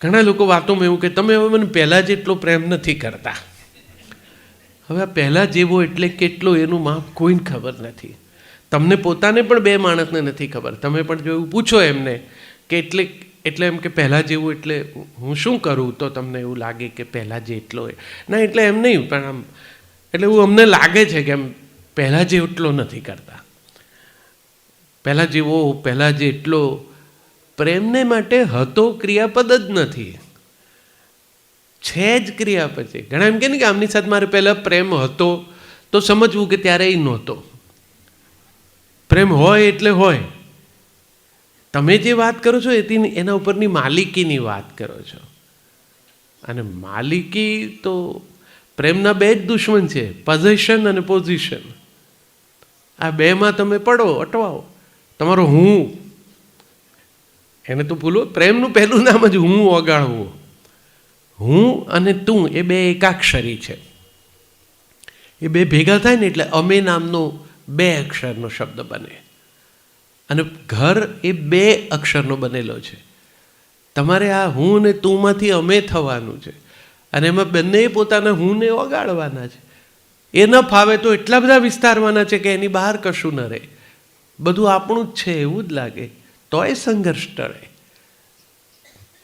ઘણા લોકો વાતોમાં એવું કે, તમે હવે મને પહેલાં જેટલો પ્રેમ નથી કરતા. હવે આ પહેલાં જેવો એટલે કેટલો એનું માપ કોઈને ખબર નથી. તમને પોતાને પણ બે માણસને નથી ખબર. તમે પણ જો પૂછો એમને કે એટલે એટલે એમ કે પહેલાં જેવું એટલે હું શું કરું તો તમને એવું લાગે કે પહેલાં જે એટલો હોય ના, એટલે એમ નહીં, પણ આમ, એટલે એવું અમને લાગે છે કે એમ પહેલાં જેટલો નથી કરતા. પહેલાં જેવો, પહેલાં જે એટલો પ્રેમને માટે હતો ક્રિયાપદ જ નથી. છે જ ક્રિયાપદ છે. ઘણા એમ કે ને કે આમની સાથે મારે પહેલાં પ્રેમ હતો, તો સમજવું કે ત્યારે એ નહોતો. પ્રેમ હોય એટલે હોય. તમે જે વાત કરો છો એથી એના ઉપરની માલિકીની વાત કરો છો. અને માલિકી તો પ્રેમના બે જ દુશ્મન છે પોઝિશન અને પોઝિશન આ બેમાં તમે પડો, અટવાઓ. તમારો હું એને તો ભૂલો? પ્રેમનું પહેલું નામ જ હું ઓગાળવું. હું અને તું એ બે એકાક્ષરી છે. એ બે ભેગા થાય ને એટલે અમે નામનો બે અક્ષરનો શબ્દ બને. અને ઘર એ બે અક્ષરનો બનેલો છે. તમારે આ હું ને તુંમાંથી અમે થવાનું છે. અને એમાં બંને પોતાના હુંને ઓગાળવાના છે. એ ન ફાવે તો એટલા બધા વિસ્તારવાના છે કે એની બહાર કશું ન રહે. બધું આપણું જ છે, એવું જ લાગે. તોય સંઘર્ષ ટળે.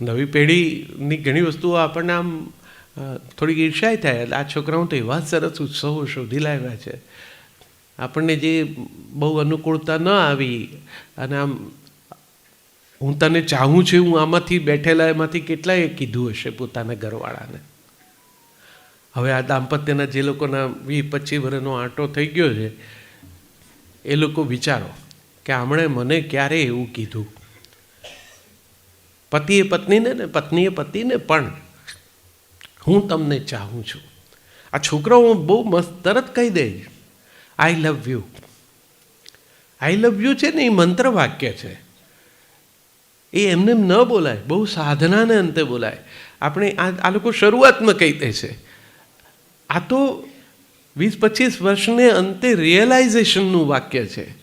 નવી પેઢીની ઘણી વસ્તુઓ આપણને આમ થોડીક ઈર્ષાય થાય. આ છોકરાઓ તો એવા સરસ ઉત્સવો શોધી લાવ્યા છે. આપણને જે બહુ અનુકૂળતા ન આવી અને આમ, હું તને ચાહું છું, હું આમાંથી બેઠેલા, એમાંથી કેટલાય કીધું હશે પોતાના ઘરવાળાને? હવે આ દાંપત્યના જે લોકોના વીસ પચીસ વર્ષનો આંટો થઈ ગયો છે, એ લોકો વિચારો. કે આમણે મને ક્યારે એવું કીધું? પતિએ પત્નીને ને, પત્નીએ પતિને પણ હું તમને ચાહું છું. આ છોકરો હું બહુ મસ્ત, તરત કહી દઈશ I love you I love you છે ને, એ મંત્ર વાક્ય છે. એ એમને ન બોલાય, બહુ સાધનાને અંતે બોલાય. આપણે આ આ લોકો શરૂઆતમાં કહી દે છે. આ તો વીસ પચીસ વર્ષને અંતે રિયલાઇઝેશનનું વાક્ય છે.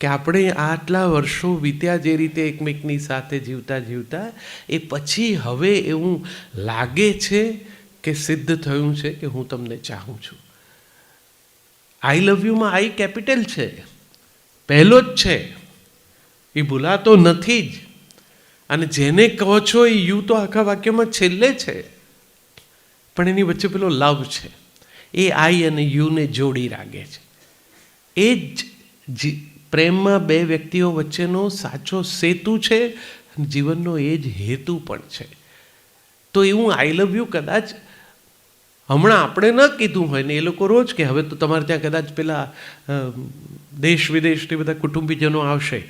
કે આપણે આટલા વર્ષો વીત્યા જે રીતે એકમેકની સાથે જીવતા જીવતા, એ પછી હવે એવું લાગે છે કે સિદ્ધ થયું છે કે હું તમને ચાહું છું. આઈ લવ યુમાં આઈ કેપિટલ છે. પહેલો જ છે. એ ભૂલાતો નથી જ. અને જેને કહો છો એ યુ તો આખા વાક્યમાં છેલ્લે છે. પણ એની વચ્ચે પેલો લવ છે. એ આઈ અને યુને જોડી રાખે છે. એ જ પ્રેમમાં બે વ્યક્તિઓ વચ્ચેનો સાચો સેતુ છે, જીવનનો એ જ હેતુ પણ છે. તો એવું આઈ લવ યુ કદાચ હમણાં આપણે ન કીધું હોય ને, એ લોકો રોજ કે હવે તો તમારે ત્યાં કદાચ પેલા દેશ વિદેશથી બધા કુટુંબીજનો આવશે.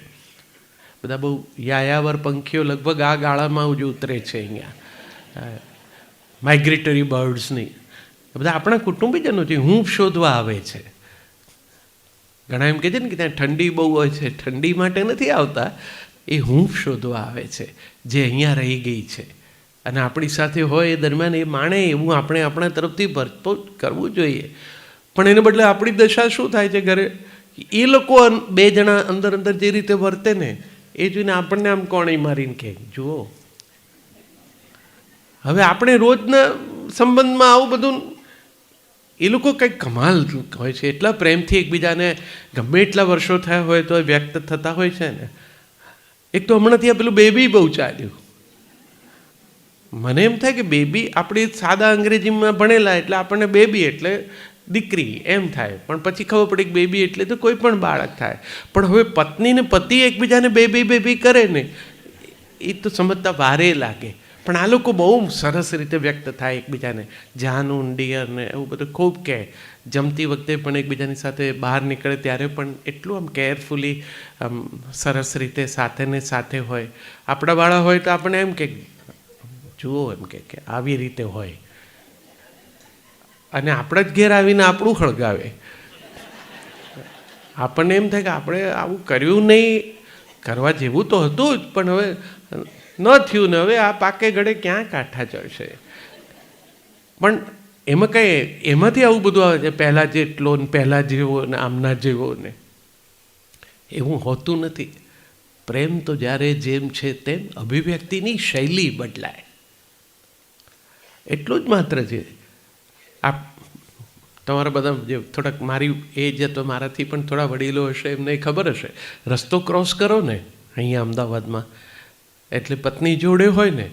બધા બહુ યાયાવર પંખીઓ લગભગ આ ગાળામાં જ ઉતરે છે અહીંયા. માઇગ્રેટરી બર્ડ્સની બધા આપણા કુટુંબીજનો છે હું શોધવા આવે છે. ઘણા એમ કહે છે ને કે ત્યાં ઠંડી બહુ હોય છે, ઠંડી માટે નથી આવતા, એ હૂંફ શોધવા આવે છે, જે અહીંયા રહી ગઈ છે. અને આપણી સાથે હોય એ દરમિયાન એ માણે એવું આપણે આપણા તરફથી ભરપૂર કરવું જોઈએ. પણ એને બદલે આપણી દશા શું થાય છે ઘરે? એ લોકો બે જણા અંદર અંદર જે રીતે વર્તે ને, એ જોઈને આપણને આમ કોણે મારીને કહે, જુઓ. હવે આપણે રોજના સંબંધમાં આવું બધું એ લોકો કંઈક કમાલ હોય છે. એટલા પ્રેમથી એકબીજાને ગમે એટલા વર્ષો થયા હોય તો વ્યક્ત થતા હોય છે ને. એક તો હમણાં ત્યાં પેલું બેબી બહુ ચાલ્યું. મને એમ થાય કે બેબી આપણી સાદા અંગ્રેજીમાં ભણેલા એટલે આપણને બેબી એટલે દીકરી એમ થાય. પણ પછી ખબર પડી કે બેબી એટલે તો કોઈ પણ બાળક થાય. પણ હવે પત્ની ને પતિ એકબીજાને બેબી બેબી કરે ને, એ તો સમજતા વારે લાગે. પણ આ લોકો બહુ સરસ રીતે વ્યક્ત થાય એકબીજાને. જાનું, ડિયર ને એવું બધું ખૂબ કહે. જમતી વખતે પણ એકબીજાની સાથે બહાર નીકળે ત્યારે પણ એટલું આમ કેરફુલી આમ સરસ રીતે સાથે ને સાથે હોય. આપણા વાળા હોય તો આપણે એમ કે, જુઓ એમ કે આવી રીતે હોય. અને આપણા જ ઘેર આવીને આપણું ખળગાવે આપણને એમ થાય કે આપણે આવું કર્યું નહીં. કરવા જેવું તો હતું જ, પણ હવે ન થયું ને હવે આ પાકે ગળે ક્યાં કાંઠા ચડશે? પણ એમાં કંઈ, એમાંથી આવું બધું આવે છે, પહેલાં જેટલો ને પહેલાં જેવો ને આમના જેવો ને. એવું હોતું નથી. પ્રેમ તો જ્યારે જેમ છે તેમ અભિવ્યક્તિની શૈલી બદલાય. એટલું જ માત્ર છે. આપ, તમારા બધા જે થોડાક મારી એજ તો મારાથી પણ થોડા વડીલો હશે, એમને ખબર હશે. રસ્તો ક્રોસ કરો ને, અહીંયા અમદાવાદમાં. એટલે પત્ની જોડે હોય ને,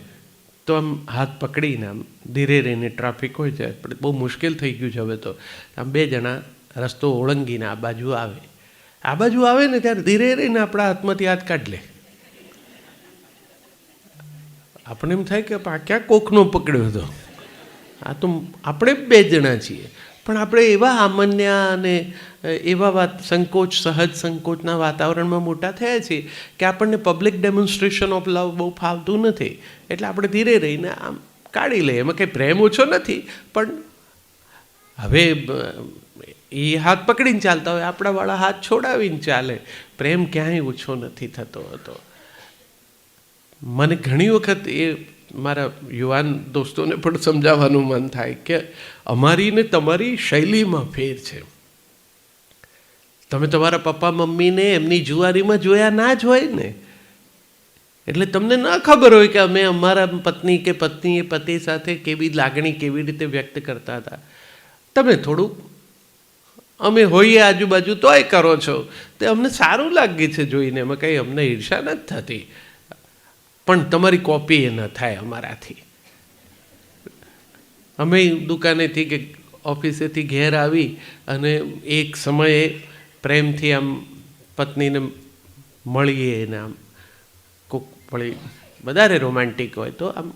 તો આમ હાથ પકડીને આમ ધીરે રહીને ટ્રાફિક હોય છે. બહુ મુશ્કેલ થઈ ગયું છે હવે તો. આમ બે જણા રસ્તો ઓળંગીને આ બાજુ આવે. આ બાજુ આવે ને ત્યારે ધીરે રહીને આપણા હાથમાંથી હાથ કાઢ લે. આપણે એમ થાય કે આ ક્યાં કોકનો પકડ્યો હતો? આ તો આપણે બે જણા છીએ. પણ આપણે એવા અમન્યા અને એવા વાત, સંકોચ, સહજ સંકોચના વાતાવરણમાં મોટા થયા છીએ કે આપણને પબ્લિક ડેમોન્સ્ટ્રેશન ઓફ લવ બહુ ફાવતું નથી. એટલે આપણે ધીરે રહીને આમ કાઢી લઈએ. એમાં કંઈ પ્રેમ ઓછો નથી, પણ હવે એ હાથ પકડીને ચાલતા હોય, આપણાવાળા હાથ છોડાવીને ચાલે. પ્રેમ ક્યાંય ઓછો નથી થતો હતો. મને ઘણી વખત એ મારા યુવાન દોસ્તોને પણ સમજાવવાનું મન થાય કે અમારી ને તમારી શૈલીમાં ફેર છે. તમે તમારા પપ્પા, મમ્મીને એમની જુવારીમાં જોયા ના જ હોય ને? એટલે તમને ના ખબર હોય કે અમે અમારા પત્ની કે પત્નીએ પતિ સાથે કેવી લાગણી કેવી રીતે વ્યક્ત કરતા હતા. તમે થોડું અમે હોઈએ આજુબાજુ તોય કરો છો. તે અમને સારું લાગે છે જોઈને. એમાં કંઈ અમને ઈર્ષા નથી થતી. પણ તમારી કોપી એ ન થાય અમારાથી. અમે દુકાનેથી કે ઓફિસેથી ઘેર આવી અને એક સમયે પ્રેમથી આમ પત્નીને મળીએ એને આમ કોક વળી વધારે રોમેન્ટિક હોય તો આમ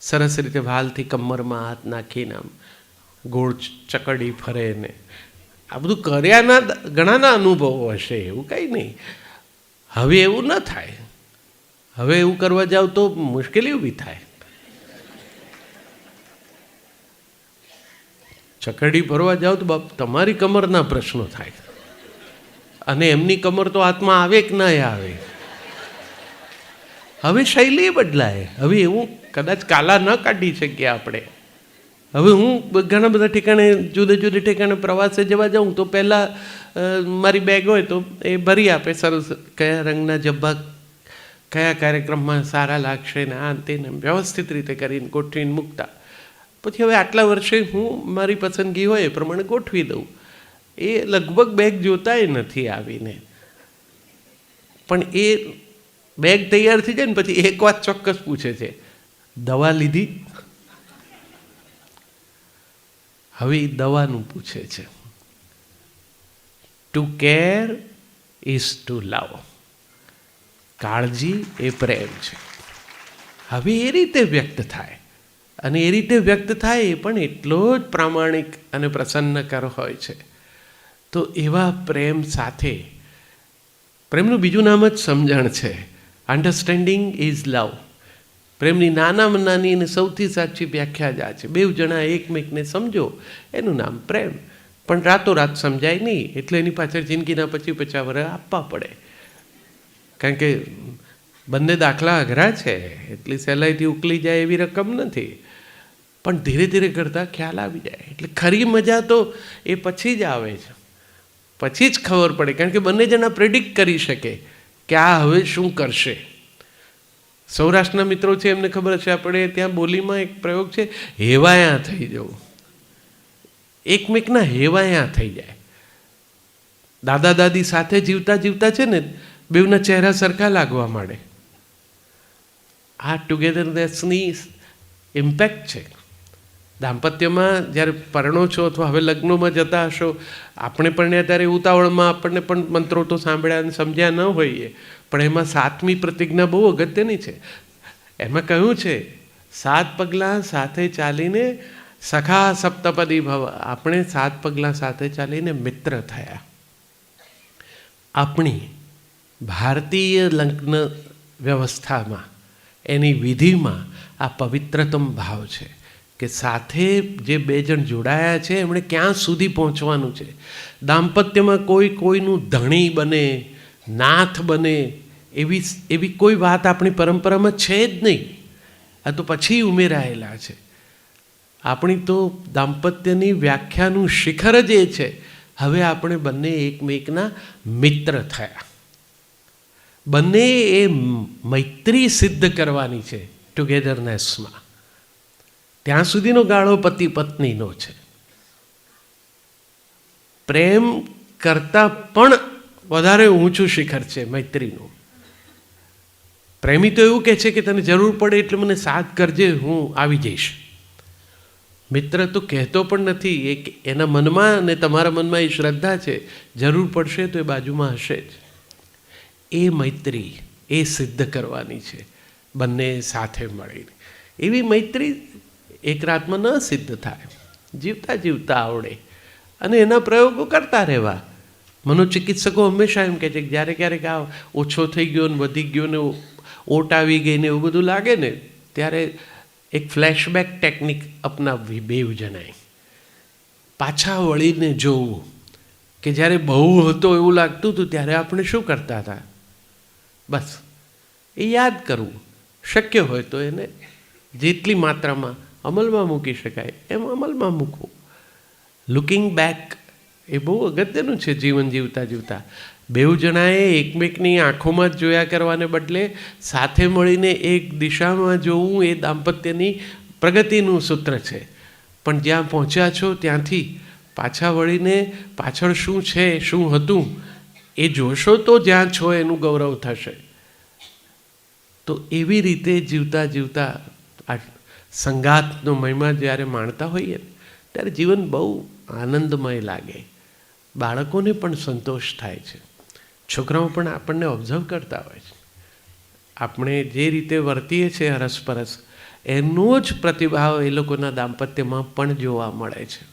સરસ રીતે વાલથી કમરમાં હાથ નાખીને આમ ગોળ ચકડી ફરે ને. આ બધું કર્યાના ઘણાના અનુભવો હશે, એવું કંઈ નહીં. હવે એવું ન થાય. હવે એવું કરવા જાવ તો મુશ્કેલી ઊભી થાય. ચકડી ભરવા જાઓ તો બાપ, તમારી કમરના પ્રશ્નો થાય. અને એમની કમર તો હાથમાં આવે કે ના આવે? હવે શૈલી બદલાય. હવે એવું કદાચ કાલા ન કાઢી શકીએ આપણે. હવે હું ઘણા બધા ઠેકાણે, જુદા જુદા ઠેકાણે પ્રવાસે જવા જાઉં તો પહેલાં મારી બેગ હોય તો એ ભરી આપે, સરસ કયા રંગના જબ્બા કયા કાર્યક્રમમાં સારા લાગશે ને આ તેને વ્યવસ્થિત રીતે કરીને ગોઠવીને મૂકતા. પછી હવે આટલા વર્ષે હું મારી પસંદગી હોય એ પ્રમાણે ગોઠવી દઉં. એ લગભગ બેગ જોતાય નથી આવીને. પણ એ બેગ તૈયાર થઈ જાય ને પછી એક વાત ચોક્કસ પૂછે છે, દવા લીધી? હવે દવાનું પૂછે છે to care is to love કાળજી એ પ્રેમ છે. હવે એ રીતે વ્યક્ત થાય. અને એ રીતે વ્યક્ત થાય એ પણ એટલો જ પ્રામાણિક અને પ્રસન્નકર હોય છે. તો એવા પ્રેમ સાથે પ્રેમનું બીજું નામ જ સમજણ છે. અન્ડરસ્ટેન્ડિંગ ઇઝ લવ પ્રેમની નાનામાં નાની અને સૌથી સાચી વ્યાખ્યા જ આ છે. બેવ જણા એકમેકને સમજો, એનું નામ પ્રેમ. પણ રાતોરાત સમજાય નહીં, એટલે એની પાછળ જિંદગીના પછી પચાસ આપવા પડે. કારણ કે બંને દાખલા અઘરા છે, એટલી સહેલાઈથી ઉકલી જાય એવી રકમ નથી. પણ ધીરે ધીરે કરતાં ખ્યાલ આવી જાય. એટલે ખરી મજા તો એ પછી જ આવે છે. પછી જ ખબર પડે, કારણ કે બંને જણા પ્રેડિક્ટ કરી શકે કે આ હવે શું કરશે. સૌરાષ્ટ્રના મિત્રો છે, એમને ખબર છે આપણે ત્યાં બોલીમાં એક પ્રયોગ છે, હેવાયા થઈ જવું. એકમેકના હેવાયા થઈ જાય. દાદા દાદી સાથે જીવતા જીવતા છે ને બેવના ચહેરા સરખા લાગવા માંડે. આ ટુગેધરનેસની ઇમ્પેક્ટ છે. દાંપત્યમાં જ્યારે પરણો છો અથવા હવે લગ્નોમાં જતા હશો, આપણે પણ ત્યારે ઉતાવળમાં આપણને પણ મંત્રો તો સાંભળ્યા અને સમજ્યા ન હોઈએ, પણ એમાં સાતમી પ્રતિજ્ઞા બહુ અગત્યની છે. એમાં કહ્યું છે, સાત પગલાં સાથે ચાલીને સખા સપ્તપદી ભવ. આપણે સાત પગલાં સાથે ચાલીને મિત્ર થયા. આપણી ભારતીય લગ્ન વ્યવસ્થામાં, એની વિધિમાં આ પવિત્રતમ ભાવ છે કે સાથે જે બે જણ જોડાયા છે, એમણે ક્યાં સુધી પહોંચવાનું છે? દાંપત્યમાં કોઈ કોઈનું ધણી બને, નાથ બને, એવી એવી કોઈ વાત આપણી પરંપરામાં છે જ નહીં. આ તો પછી ઉમેરાયેલા છે. આપણી તો દાંપત્યની વ્યાખ્યાનું શિખર જ એ છે. હવે આપણે બંને એકમેકના મિત્ર થયા. બંને એ મૈત્રી સિદ્ધ કરવાની છે ટુગેધરનેસમાં ત્યાં સુધીનો ગાળો પતિ પત્નીનો છે. પ્રેમ કરતાં પણ વધારે ઊંચું શિખર છે મૈત્રીનું. પ્રેમી તો એવું કહે છે કે તને જરૂર પડે એટલે મને સાથ કરજે, હું આવી જઈશ. મિત્ર તો કહેતો પણ નથી એ એના મનમાં અને તમારા મનમાં એ શ્રદ્ધા છે, જરૂર પડશે તો એ બાજુમાં હશે જ. એ મૈત્રી એ સિદ્ધ કરવાની છે, બંને સાથે મળીને. એવી મૈત્રી એક રાતમાં ન સિદ્ધ થાય, જીવતા જીવતા આવડે અને એના પ્રયોગો કરતા રહેવા. મનોચિકિત્સકો હંમેશા એમ કહે છે કે જ્યારે ક્યારેક આ ઓછો થઈ ગયો ને વધી ગયો ને ઓટ આવી ગઈ ને એવું બધું લાગે ને, ત્યારે એક ફ્લેશબેક ટેકનિક અપનાવવી બેવ જણાય પાછા વળીને જોવું કે જ્યારે બહુ હતો એવું લાગતું હતું, ત્યારે આપણે શું કરતા હતા? બસ. એ યાદ કરવું. શક્ય હોય તો એને જેટલી માત્રામાં અમલમાં મૂકી શકાય એમ અમલમાં મૂકવું. લુકિંગ બેક એ બહુ અગત્યનું છે જીવન જીવતા જીવતા. બેઉ જણાએ એકમેકની આંખોમાં જ જોયા કરવાને બદલે સાથે મળીને એક દિશામાં જોવું એ દાંપત્યની પ્રગતિનું સૂત્ર છે. પણ જ્યાં પહોંચ્યા છો ત્યાંથી પાછા વળીને પાછળ શું છે, શું હતું એ જોશો તો જ્યાં છો એનું ગૌરવ થશે. તો એવી રીતે જીવતા જીવતા આ સંગાતનો મહિમા જ્યારે માણતા હોઈએ ત્યારે જીવન બહુ આનંદમય લાગે. બાળકોને પણ સંતોષ થાય છે. છોકરાઓ પણ આપણને ઓબ્ઝર્વ કરતા હોય છે. આપણે જે રીતે વર્તીએ છીએ હરસપરસ, એનો જ પ્રતિભાવ એ લોકોના દાંપત્યમાં પણ જોવા મળે છે.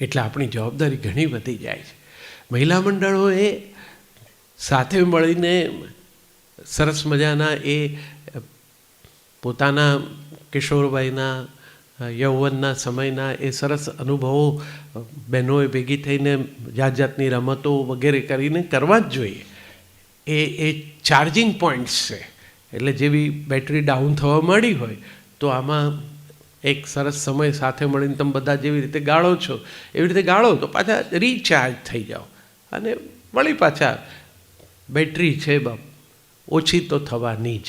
એટલે આપણી જવાબદારી ઘણી વધી જાય છે. મહિલા મંડળોએ સાથે મળીને સરસ મજાના એ પોતાના કિશોરભાઈના યૌવનના સમયના એ સરસ અનુભવો બહેનોએ ભેગી થઈને જાત જાતની રમતો વગેરે કરીને કરવા જ જોઈએ. એ એ ચાર્જિંગ પોઈન્ટ્સ છે. એટલે જેવી બેટરી ડાઉન થવા માંડી હોય, તો આમાં એક સરસ સમય સાથે મળીને તમે બધા જેવી રીતે ગાળો છો, એવી રીતે ગાળો તો પાછા રિચાર્જ થઈ જાઓ. અને વળી પાછા બેટરી છે બાપ, ઓછી તો થવાની જ.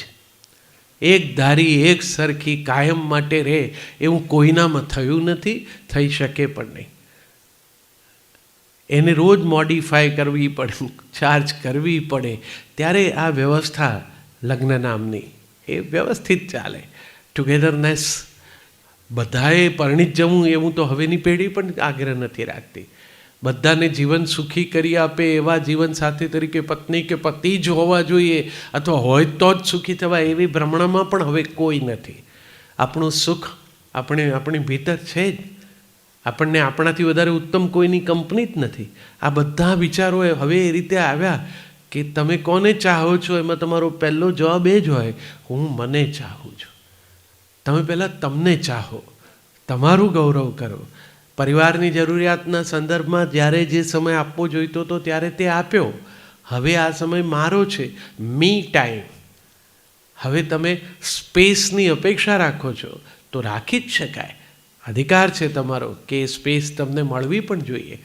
એક ધારી એક સરખી કાયમ માટે રહે એવું કોઈનામાં થયું નથી, થઈ શકે પણ નહીં. એને રોજ મોડિફાય કરવી પડે ચાર્જ કરવી પડે, ત્યારે આ વ્યવસ્થા લગ્ન નામની, એ વ્યવસ્થિત ચાલે. ટુગેધરનેસ બધાએ પરણિત જવું એવું તો હવેની પેઢી પણ આગ્રહ નથી રાખતી. બધાને જીવન સુખી કરી આપે, એવા જીવન સાથી તરીકે પત્ની કે પતિ જ હોવા જોઈએ અથવા હોય તો જ સુખી થવા એવી ભ્રમણામાં પણ હવે કોઈ નથી. આપણું સુખ આપણે, આપણી ભીતર છે જ. આપણને આપણાથી વધારે ઉત્તમ કોઈની કંપની જ નથી. આ બધા વિચારો હવે એ રીતે આવ્યા કે તમે કોને ચાહો છો? એમાં તમારો પહેલો જવાબ એ જ હોય, હું મને ચાહું છું. તમે પહેલાં તમને ચાહો. તમારું ગૌરવ કરો. પરિવારની જરૂરિયાતના સંદર્ભમાં જ્યારે જે સમય આપવો જોઈતો હતો ત્યારે તે આપ્યો. હવે આ સમય મારો છે. મી ટાઈમ હવે તમે સ્પેસની અપેક્ષા રાખો છો. તો રાખી જ શકાય. અધિકાર છે તમારો કે સ્પેસ તમને મળવી પણ જોઈએ.